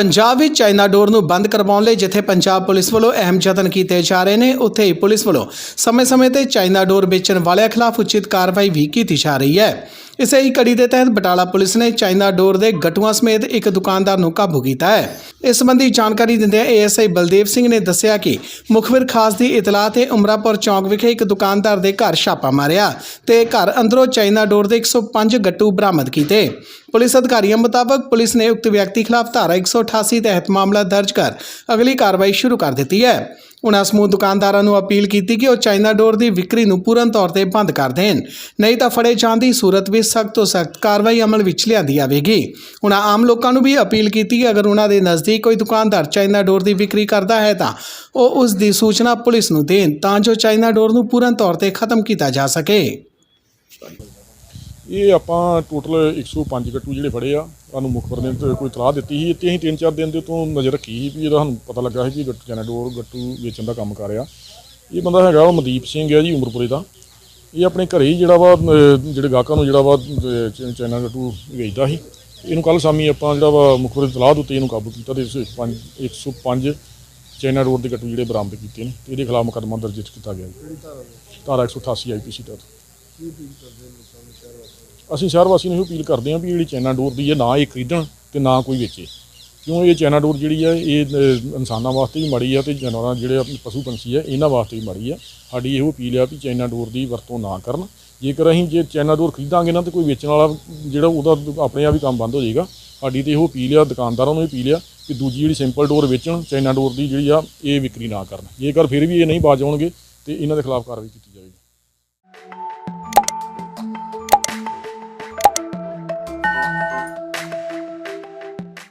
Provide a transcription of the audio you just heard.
ਪੰਜਾਬ ਵਿੱਚ ਚਾਈਨਾ ਡੋਰ ਨੂੰ ਬੰਦ ਕਰਵਾਉਣ ਲਈ ਜਿੱਥੇ ਪੰਜਾਬ ਪੁਲਿਸ ਵੱਲੋਂ ਅਹਿਮ ਯਤਨ ਕੀਤੇ ਜਾ ਰਹੇ ਨੇ, ਉੱਥੇ ਹੀ ਪੁਲਿਸ ਵੱਲੋਂ ਸਮੇਂ-ਸਮੇਂ ਤੇ ਚਾਈਨਾ ਡੋਰ ਵੇਚਣ ਵਾਲਿਆਂ ਖਿਲਾਫ ਉਚਿਤ ਕਾਰਵਾਈ ਵੀ ਕੀਤੀ ਜਾ ਰਹੀ ਹੈ। ਇਸੇ ਹੀ ਕੜੀ ਦੇ ਤਹਿਤ ਬਟਾਲਾ ਪੁਲਿਸ ਨੇ ਚਾਈਨਾ ਡੋਰ ਦੇ ਗਟੂਆਂ ਸਮੇਤ ਇੱਕ ਦੁਕਾਨਦਾਰ ਨੂੰ ਕਾਬੂ ਕੀਤਾ ਹੈ। ਇਸ ਸੰਬੰਧੀ ਜਾਣਕਾਰੀ ਦਿੰਦਿਆਂ ਏਐਸਆਈ ਬਲਦੇਵ ਸਿੰਘ ਨੇ ਦੱਸਿਆ ਕਿ ਮੁਖਬਰ ਖਾਸ ਦੀ ਇਤਲਾਹ ਤੇ ਉਮਰਾਪੁਰ ਚੌਂਕ ਵਿਖੇ ਇੱਕ ਦੁਕਾਨਦਾਰ ਦੇ ਘਰ ਛਾਪਾ ਮਾਰਿਆ ਤੇ ਘਰ ਅੰਦਰੋਂ ਚਾਈਨਾ ਡੋਰ ਦੇ 105 ਗੱਟੂ ਬਰਾਮਦ ਕੀਤੇ। ਪੁਲਿਸ ਅਧਿਕਾਰੀਆਂ ਮੁਤਾਬਕ ਪੁਲਿਸ ਨੇ ਉਕਤ ਵਿਅਕਤੀ ਖਿਲਾਫ ਧਾਰਾ 188 ਤਹਿਤ ਮਾਮਲਾ ਦਰਜ ਕਰ ਅਗਲੀ ਕਾਰਵਾਈ ਸ਼ੁਰੂ ਕਰ ਦਿੱਤੀ ਹੈ। ਉਨ੍ਹਾਂ ਸਮੂਹ ਦੁਕਾਨਦਾਰਾਂ ਨੂੰ ਅਪੀਲ ਕੀਤੀ ਕਿ ਉਹ ਚਾਈਨਾ ਡੋਰ ਦੀ ਵਿਕਰੀ ਨੂੰ ਪੂਰਨ ਤੌਰ ਤੇ ਬੰਦ ਕਰ ਦੇਣ। ਨਹੀਂ ਤਾਂ ਫੜੇ ਜਾਣ ਦੀ ਸੂਰਤ ਵਿੱਚ ਸਖਤ ਤੋਂ ਸਖਤ ਕਾਰਵਾਈ ਅਮਲ ਵਿੱਚ ਲਿਆਂਦੀ ਜਾਵੇਗੀ। ਉਹਨਾਂ ਆਮ ਲੋਕਾਂ ਨੂੰ ਵੀ ਅਪੀਲ ਕੀਤੀ ਕਿ ਅਗਰ ਉਹਨਾਂ ਦੇ ਨਜ਼ਦੀਕ ਕੋਈ ਦੁਕਾਨਦਾਰ ਚਾਈਨਾ ਡੋਰ ਦੀ ਵਿਕਰੀ ਕਰਦਾ ਹੈ ਤਾਂ ਉਹ ਉਸ ਦੀ ਸੂਚਨਾ ਪੁਲਿਸ ਨੂੰ ਦੇਣ ਤਾਂ ਜੋ ਚਾਈਨਾ ਡੋਰ ਨੂੰ ਪੂਰਨ ਤੌਰ ਤੇ ਖਤਮ ਕੀਤਾ ਜਾ ਸਕੇ। ਇਹ ਆਪਾਂ ਟੋਟਲ 105 ਗੱਟੂ ਜਿਹੜੇ ਫੜੇ ਆ ਸਾਨੂੰ ਮੁਖਬਰ ਨੇ ਤੇ ਕੋਈ ਤਲਾਹ ਦਿੱਤੀ ਸੀ ਤੇ ਅਸੀਂ ਤਿੰਨ ਚਾਰ ਦਿਨ ਦੇ ਤੋਂ ਨਜ਼ਰ ਰੱਖੀ ਸੀ ਵੀ ਇਹਦਾ ਸਾਨੂੰ ਪਤਾ ਲੱਗਾ ਸੀ ਕਿ ਗੱਟੂ ਚੈਨਾਡੋਰ ਗੱਟੂ ਵੇਚਣ ਦਾ ਕੰਮ ਕਰ ਰਿਹਾ। ਇਹ ਬੰਦਾ ਹੈਗਾ ਉਹ ਮਨਦੀਪ ਸਿੰਘ ਹੈ ਜੀ ਉਮਰਪੁਰੇ ਦਾ। ਇਹ ਆਪਣੇ ਘਰੇ ਹੀ ਜਿਹੜਾ ਵਾ ਜਿਹੜੇ ਗਾਹਕਾਂ ਨੂੰ ਜਿਹੜਾ ਵਾ ਅਹ, ਗੱਟੂ ਵੇਚਦਾ ਸੀ। ਇਹਨੂੰ ਕੱਲ ਸ਼ਾਮੀ ਆਪਾਂ ਜਿਹੜਾ ਵਾ ਮੁਖਬਰ ਦੀ ਤਲਾਹ ਦੇ ਉੱਤੇ ਇਹਨੂੰ ਕਾਬੂ ਕੀਤਾ ਤੇ 105 105 ਚਾਈਨਾ ਡੋਰ ਦੇ ਗੱਟੂ ਜਿਹੜੇ ਬਰਾਮਦ ਕੀਤੇ ਨੇ ਤੇ ਇਹਦੇ ਖਿਲਾਫ ਮੁਕੱਦਮਾ ਦਰਜ ਕੀਤਾ ਗਿਆ ਜੀ। ਧਾਰਾ 188 ਆਈਪੀਸੀ ਤਹਿਤ। ਅਸੀਂ ਸ਼ਹਿਰ ਵਾਸੀਆਂ ਨੂੰ ਇਹੋ ਅਪੀਲ ਕਰਦੇ ਹਾਂ ਵੀ ਜਿਹੜੀ ਚਾਈਨਾ ਡੋਰ ਦੀ ਹੈ ਨਾ ਇਹ ਖਰੀਦਣ ਤੇ ਨਾ ਕੋਈ ਵੇਚੇ। ਕਿਉਂ ਇਹ ਚਾਈਨਾ ਡੋਰ ਜਿਹੜੀ ਹੈ ਇਹ ਇਨਸਾਨਾਂ ਵਾਸਤੇ ਵੀ ਮਾੜੀ ਆ ਤੇ ਜਾਨਵਰਾਂ ਜਿਹੜੇ ਆਪਣੇ ਪਸ਼ੂ ਪੰਛੀ ਆ, ਇਹਨਾਂ ਵਾਸਤੇ ਵੀ ਮਾੜੀ ਆ। ਸਾਡੀ ਇਹੋ ਅਪੀਲ ਆ ਵੀ ਚਾਈਨਾ ਡੋਰ ਦੀ ਵਰਤੋਂ ਨਾ ਕਰਨ। ਜੇਕਰ ਅਸੀਂ ਜੇ ਚੈਨਾ ਡੋਰ ਖਰੀਦਾਂਗੇ ਨਾ ਤੇ ਕੋਈ ਵੇਚਣ ਵਾਲਾ ਜਿਹੜਾ ਉਹਦਾ ਆਪਣੇ ਆਪ ਹੀ ਕੰਮ ਬੰਦ ਹੋ ਜਾਏਗਾ। ਸਾਡੀ ਤੇ ਇਹੋ ਅਪੀਲ ਆ, ਦੁਕਾਨਦਾਰਾਂ ਨੂੰ ਵੀ ਅਪੀਲ ਆ ਕਿ ਦੂਜੀ ਜਿਹੜੀ ਸਿੰਪਲ ਡੋਰ ਵੇਚਣ ਚਾਈਨਾ ਡੋਰ ਦੀ ਜਿਹੜੀ ਆ, ਇਹ ਵਿਕਰੀ ਨਾ ਕਰਨ। ਜੇਕਰ ਫਿਰ ਵੀ ਇਹ ਨਹੀਂ ਬਾਜ ਆਉਣਗੇ ਤੇ ਇਹਨਾਂ ਦੇ ਖਿਲਾਫ ਕਾਰਵਾਈ ਕੀਤੀ ਜਾਵੇਗੀ।